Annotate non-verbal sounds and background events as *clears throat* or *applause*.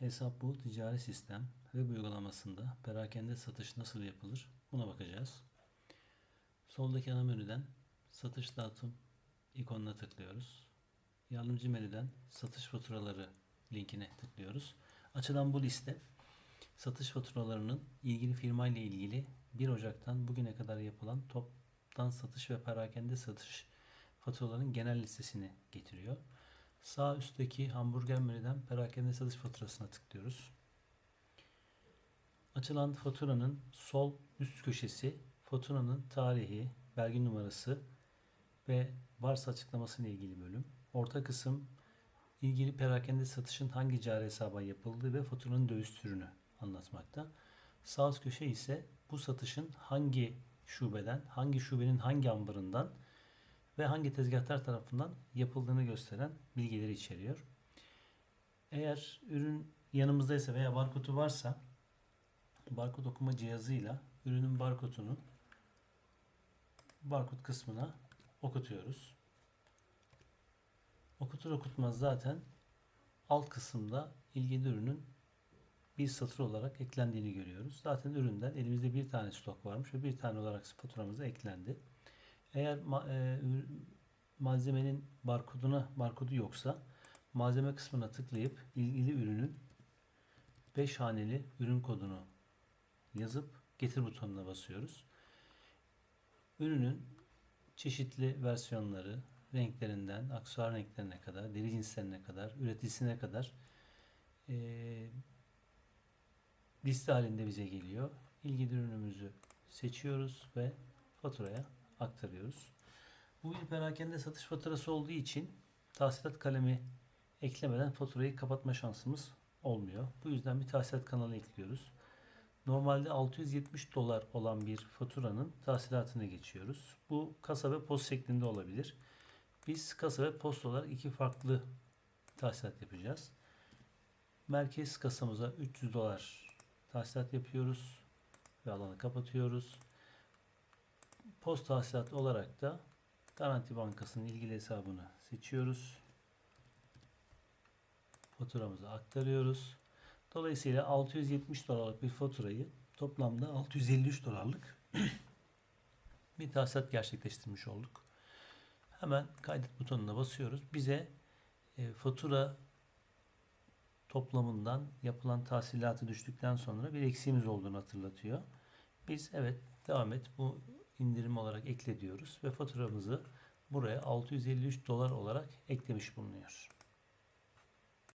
Hesap bu ticari sistem web uygulamasında perakende satış nasıl yapılır buna bakacağız. Soldaki ana menüden satış dağıtım ikonuna tıklıyoruz. Yardımcı menüden satış faturaları linkine tıklıyoruz. Açılan bu liste satış faturalarının ilgili firma ile ilgili 1 Ocak'tan bugüne kadar yapılan toptan satış ve perakende satış faturalarının genel listesini getiriyor. Sağ üstteki hamburger menüden perakende satış faturasına tıklıyoruz. Açılan faturanın sol üst köşesi faturanın tarihi, belge numarası ve varsa açıklaması ilgili bölüm. Orta kısım ilgili perakende satışın hangi cari hesaba yapıldığı ve faturanın döviz türünü anlatmakta. Sağ üst köşe ise bu satışın hangi şubeden, hangi şubenin hangi ambarından ve hangi tezgahtar tarafından yapıldığını gösteren bilgileri içeriyor. Eğer ürün yanımızdaysa veya barkodu varsa barkod okuma cihazıyla ürünün barkodunu barkod kısmına okutuyoruz. Okutur okutmaz zaten alt kısımda ilgili ürünün bir satır olarak eklendiğini görüyoruz. Zaten üründen elimizde bir tane stok varmış ve bir tane olarak faturamıza eklendi. Eğer e, malzemenin barkoduna barkodu yoksa malzeme kısmına tıklayıp ilgili ürünün 5 haneli ürün kodunu yazıp getir butonuna basıyoruz. Ürünün çeşitli versiyonları, renklerinden, aksesuar renklerine kadar, deri cinslerine kadar, üreticisine kadar eee, liste halinde bize geliyor. İlgili ürünümüzü seçiyoruz ve faturaya aktarıyoruz. Bu bir perakende satış faturası olduğu için tahsilat kalemi eklemeden faturayı kapatma şansımız olmuyor. Bu yüzden bir tahsilat kanalı ekliyoruz. Normalde 670 dolar olan bir faturanın tahsilatına geçiyoruz. Bu kasa ve post şeklinde olabilir. Biz kasa ve post olarak iki farklı tahsilat yapacağız. Merkez kasamıza 300 dolar tahsilat yapıyoruz ve alanı kapatıyoruz. Post tahsilat olarak da Garanti Bankası'nın ilgili hesabını seçiyoruz. Faturamızı aktarıyoruz. Dolayısıyla 670 dolarlık bir faturayı toplamda 653 dolarlık *clears throat* bir tahsilat gerçekleştirmiş olduk. Hemen kaydet butonuna basıyoruz. Bize e, fatura toplamından yapılan tahsilatı düştükten sonra bir eksiğimiz olduğunu hatırlatıyor. Biz evet devam et bu indirim olarak ekle diyoruz ve faturamızı buraya 653 dolar olarak eklemiş bulunuyor.